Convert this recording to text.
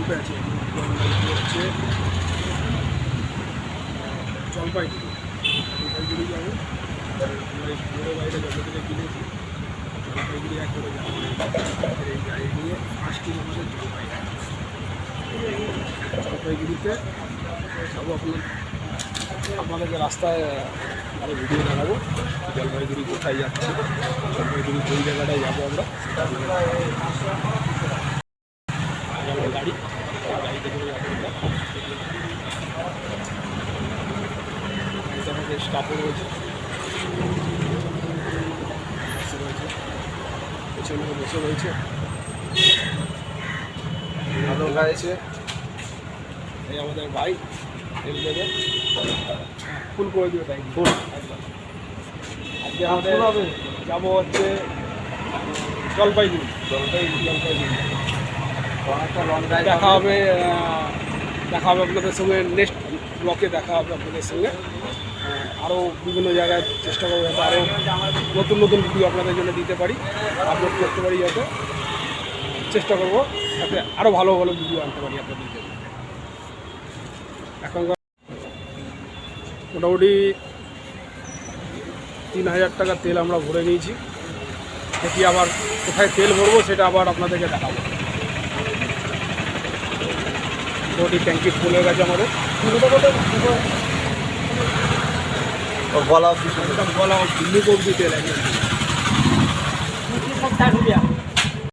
রুটে আছে। হচ্ছে জলপাইগুড়ি। জলপাইগুড়ি যাব। বাইরে যত কিনেছি, জলপাইগুড়ি এক করে যাব। এই গাড়ি নিয়ে পাঁচটি আমাদের জলপাইগুড়ি জলপাইগুড়িতে যাব আপনার আপনাদেরকে রাস্তায় আরও ভিডিও দেখাবো। জলপাইগুড়ি কোথায় যাচ্ছে, জলপাইগুড়ি কোন জায়গাটায় যাব আমরা সেটা আমাদের গাড়ি গাড়িতে করে যাব আমরা। আমাদের স্টাফও রয়েছে। রয়েছে পেছনে বসে রয়েছে। আদর গাইছে এই আমাদের ভাই তেল দেবে ফুল করে দিবে তাই। ফুল। আজকে আমাদের যাব হচ্ছে জলপাইগুড়ি। জলপাইগুড়ি। জলপাইগুড়ি। দেখা হবে। দেখা হবে আপনাদের সঙ্গে। নেক্সট ব্লকে দেখা হবে আপনাদের সঙ্গে। আরও বিভিন্ন জায়গায় চেষ্টা করব যাতে আরও নতুন নতুন ভিডিও আপনাদের জন্য দিতে পারি। আপলোড করতে পারি যাতে। চেষ্টা করব যাতে আরও ভালো ভালো ভিডিও আনতে পারি আপনাদের জন্য। এখনকার মোটামুটি তিন হাজার টাকা তেল আমরা ভরে নিয়েছি। দেখি আবার কোথায় তেল ভরবো সেটা আবার আপনাদেরকে দেখাবো। মোটামুটি ট্যাঙ্কি ফুল হয়ে গেছে আমাদের। বলা এটা বলা দিল্লি কবজি তেল একদম